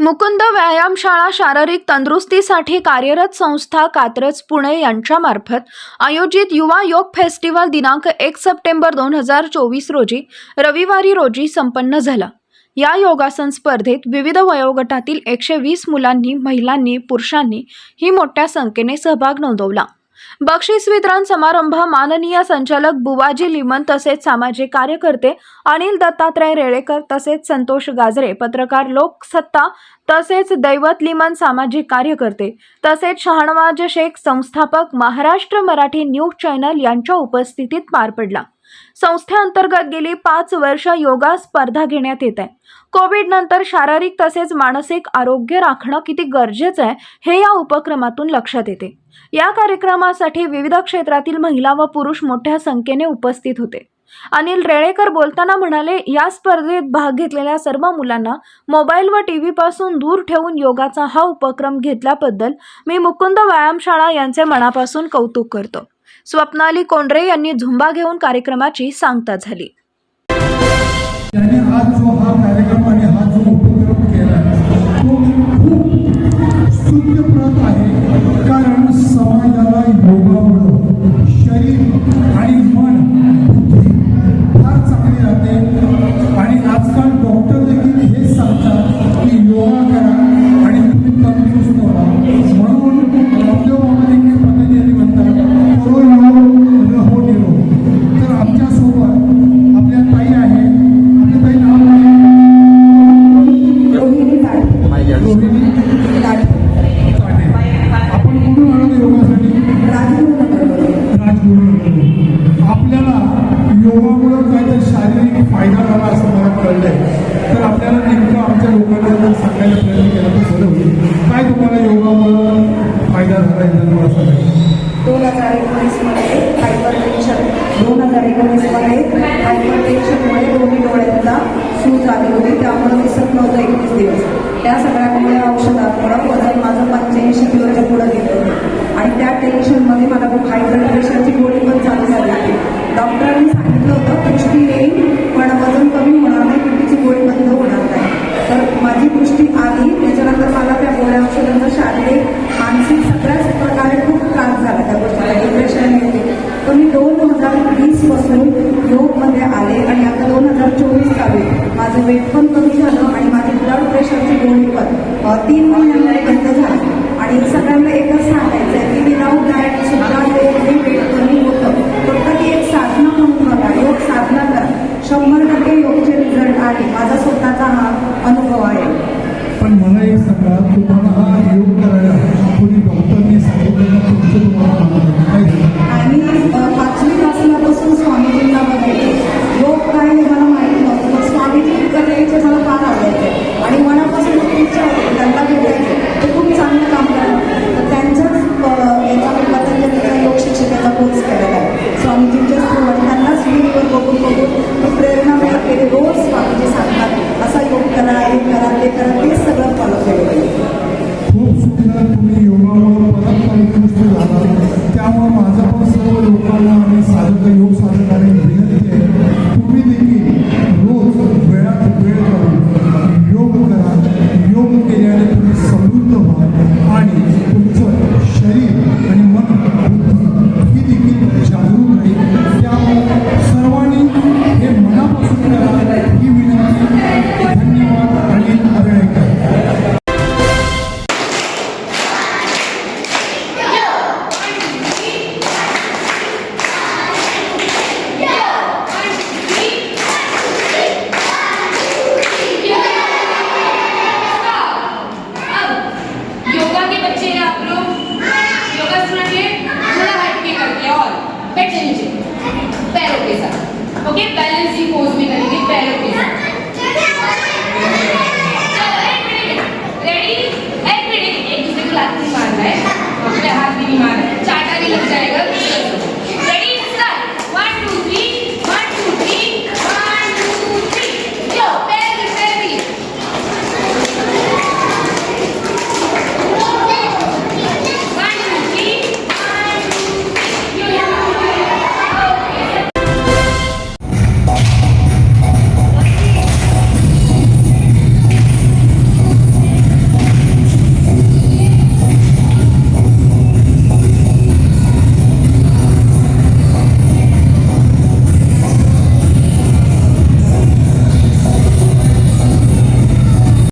मुकुंद व्यायामशाळा शारीरिक तंदुरुस्तीसाठी कार्यरत संस्था कात्रज पुणे यांच्यामार्फत आयोजित युवा योग फेस्टिवल दिनांक एक सप्टेंबर दोन हजार चोवीस रोजी रविवारी रोजी संपन्न झाला. या योगासन स्पर्धेत विविध वयोगटातील एकशे वीस मुलांनी महिलांनी पुरुषांनी ही मोठ्या संख्येने सहभाग नोंदवला. बक्षीस वितरण समारंभ माननीय संचालक बुवाजी लिमन तसेच सामाजिक कार्यकर्ते अनिल दत्तात्रय रेळेकर तसेच संतोष गाजरे पत्रकार लोकसत्ता तसेच दैवत लिमन सामाजिक कार्यकर्ते तसेच शहानवाज शेख संस्थापक महाराष्ट्र मराठी न्यूज चॅनल यांच्या उपस्थितीत पार पडला. संस्थेअंतर्गत गेली पाच वर्ष योगा स्पर्धा घेण्यात येत आहे. कोविड नंतर शारीरिक तसेच मानसिक आरोग्य राखणं किती गरजेचं आहे हे या उपक्रमातून लक्षात येते. या कार्यक्रमासाठी विविध क्षेत्रातील महिला व पुरुष मोठ्या संख्येने उपस्थित होते. अनिल रेळेकर बोलताना म्हणाले या स्पर्धेत भाग घेतलेल्या सर्व मुलांना मोबाईल व टी व्हीपासून दूर ठेवून योगाचा हा उपक्रम घेतल्याबद्दल मी मुकुंद व्यायामशाळा यांचे मनापासून कौतुक करतो. स्वप्नाली कोंडरे यांनी झुंबा घेऊन कार्यक्रमाची सांगता झाली. त्यांनी आज मेकॅनिझम आहे एकोणीसमध्ये हायपर टेन्शनमुळे दोन्ही डोळ्यांना सूज आली होती. त्यामुळे दिसत नव्हतं एकवीस दिवस. त्या सगळ्या गोळ्या औषधामुळं वजन माझं पंच्याऐंशी किलोच्या पुढं गेलं होतं. आणि त्या टेन्शनमध्ये मला हाय ब्लड प्रेशरची गोळी पण चालू झाली होती. डॉक्टरांनी सांगितलं होतं दृष्टी येईल पण वजन कमी होणार नाही पिटीची गोळी बंद होणार नाही. तर माझी दृष्टी आली. त्याच्यानंतर मला त्या गोळ्या औषधांचा शारीरिक मानसिक सगळ्याच प्रकारे खूप त्रास झाला त्या गोष्टीला डिप्रेशन येते तर मी दोन हजार वीसपासून योगमध्ये आले आणि आता दोन हजार चोवीस चालू आहे. माझं वेट पण कमी झालं आणि माझे ब्लड प्रेशरची गोळी पण. तीन महिन्यामध्ये साथ ओके